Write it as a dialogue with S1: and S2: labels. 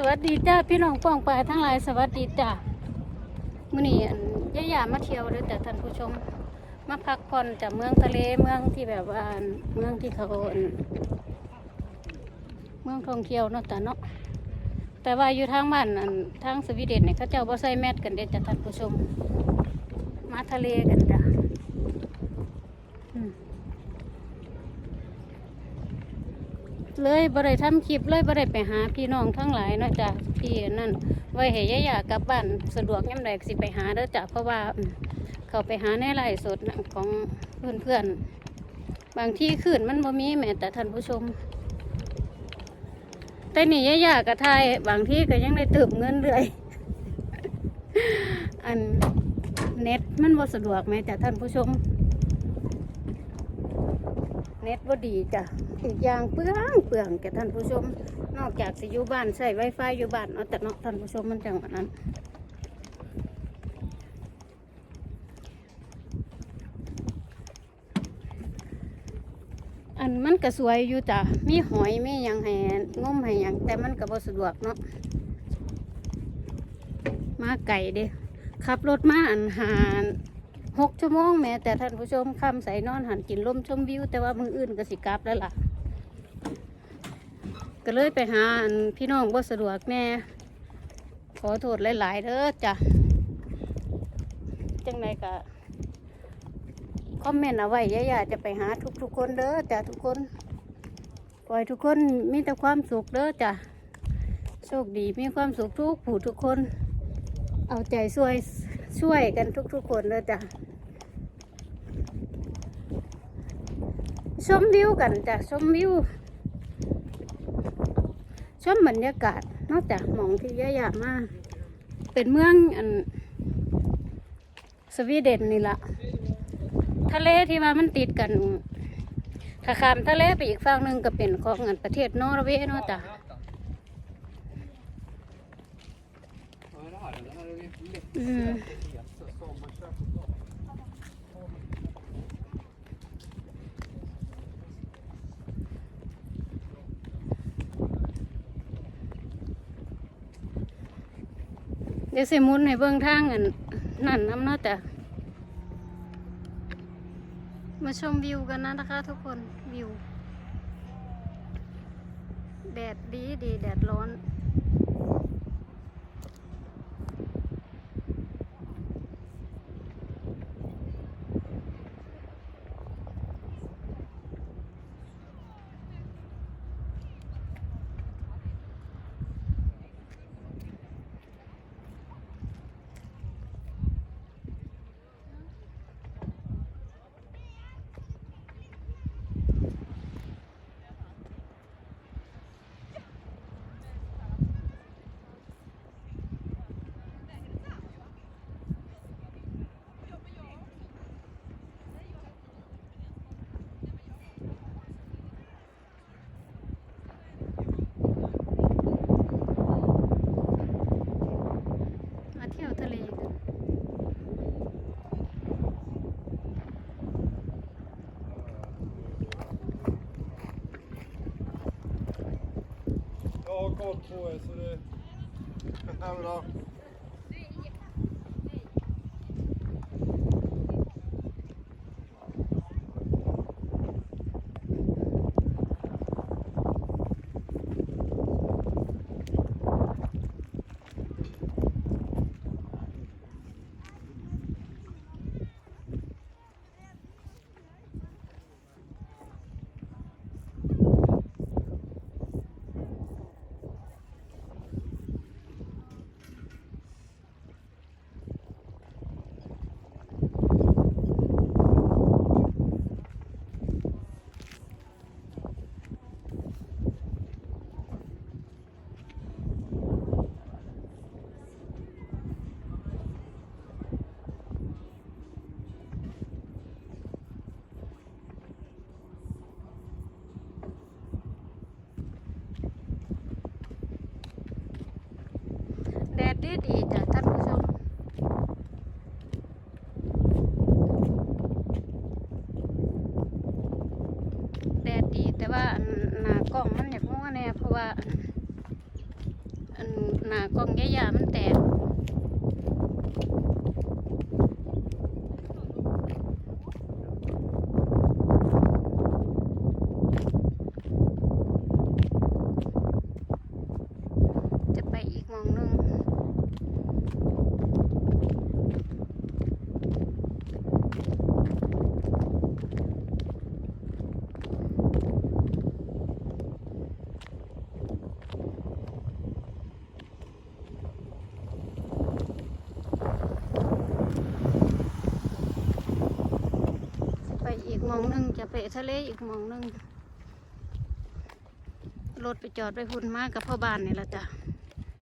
S1: สวัสดีจ้าพี่น้องป้องปลายทั้งหลายสวัสดีจ้ามื่อนี้ย่าย่ามาเที่ยวเด้อแต่ท่านผู้ชม มาพักผ่อนจากเมืองทะเลเมืองที่แบบว่าเมืองที่เขาเมืองท่องเที่ยวเนาะแต่เนาะแต่ว่าอยู่ทางบ้านทางสวีเดนเนี่ยเขาเจ้าบ่ใส่แมสกันเด้อจ้าท่านผู้ชม มาทะเลกันจ้ะอืม เลยบ่ได้ทำคลิปเลยบ่ได้ไปหาพี่น้องทั้งหลายเนาะจ้ะที่นั่นไว้ให้ย่าๆกลับบ้านสะดวกยามใดก็สิไปหาเด้อจ้ะเพราะว่าเขาไปหาในไร่สดของเพื่อนๆบางที่คืนมันบ่มีแม้แต่ท่านผู้ชม แต่นี่ย่าๆก็ทายบางที่ก็ยังได้ตืบเงินเรื่อยอันเน็ตมันบ่สะดวกแม้จ้ะท่านผู้ชม น็ตว่าดีจ้ะอีกอย่างเปลืองเปลืองแกท่านผู้ชม นอกจากสิอยู่บ้านใช้ไวไฟอยู่บ้านเนาะแต่เนาะท่านผู้ชมมันจังหวะนั้นอันมันก็สวยอยู่จ้ะ มีหอยมียังให้งมให้หยังแต่มันก็บ่สะดวกเนาะ มาไก่เด้ขับรถมาอันหาร หกชั่วโมงแม้แต่ท่านผู้ชมคำใส่นอนหันกินลมชมวิว แต่ว่ามืออื่นก็สิกลับแล้วล่ะ ก็เลยไปหาพี่น้องบ่สะดวกแน่ขอโทษหลาย ๆเด้อจ้ะ จังไดก็คอมเมนต์เอาไว้ย่าๆจะไปหาทุกๆคนเด้อจ้ะทุกคนปล่อยทุกคนมีแต่ความสุขเด้อจ้ะโชคดีมีความสุขทุกผู้ทุกคน เอาใจช่วยช่วยกันทุกๆคนเลยจ้ะ ชมวิวกันจ้ะชมวิวชมบรรยากาศนอกจากหมองที่ย่าอยาก เป็นเมืองอันสวีเดนนี่ละทะเลที่ว่ามันติดกันถ้าข้ามทะเลไปอีกฝั่งหนึ่งก็เป็นของอันประเทศนอร์เวย์เนาะจ้ะอืม เดี๋ยวสิมุนให้เบื้องทางอันนั่นน้ำเนาะจ้ะมาชมวิวกันนะนะคะทุกคนวิว แดดดีดีแดดร้อน lokal tror
S2: jag så det... Ja,
S1: ดีดีจ้ะท่านผู้ชมแดดดีแต่ว่าหน้ากล้องมันอยากมัวแน่เพราะว่าอันากล้องแย่าๆมันแตก จะไปอีกหมองหนึง ไปอีกห มองหนึงจะไปทะเลอีกมองหนึงรถไปจอดไปหุ่นมากกับพ่อบ้านนี่ละจ้ะ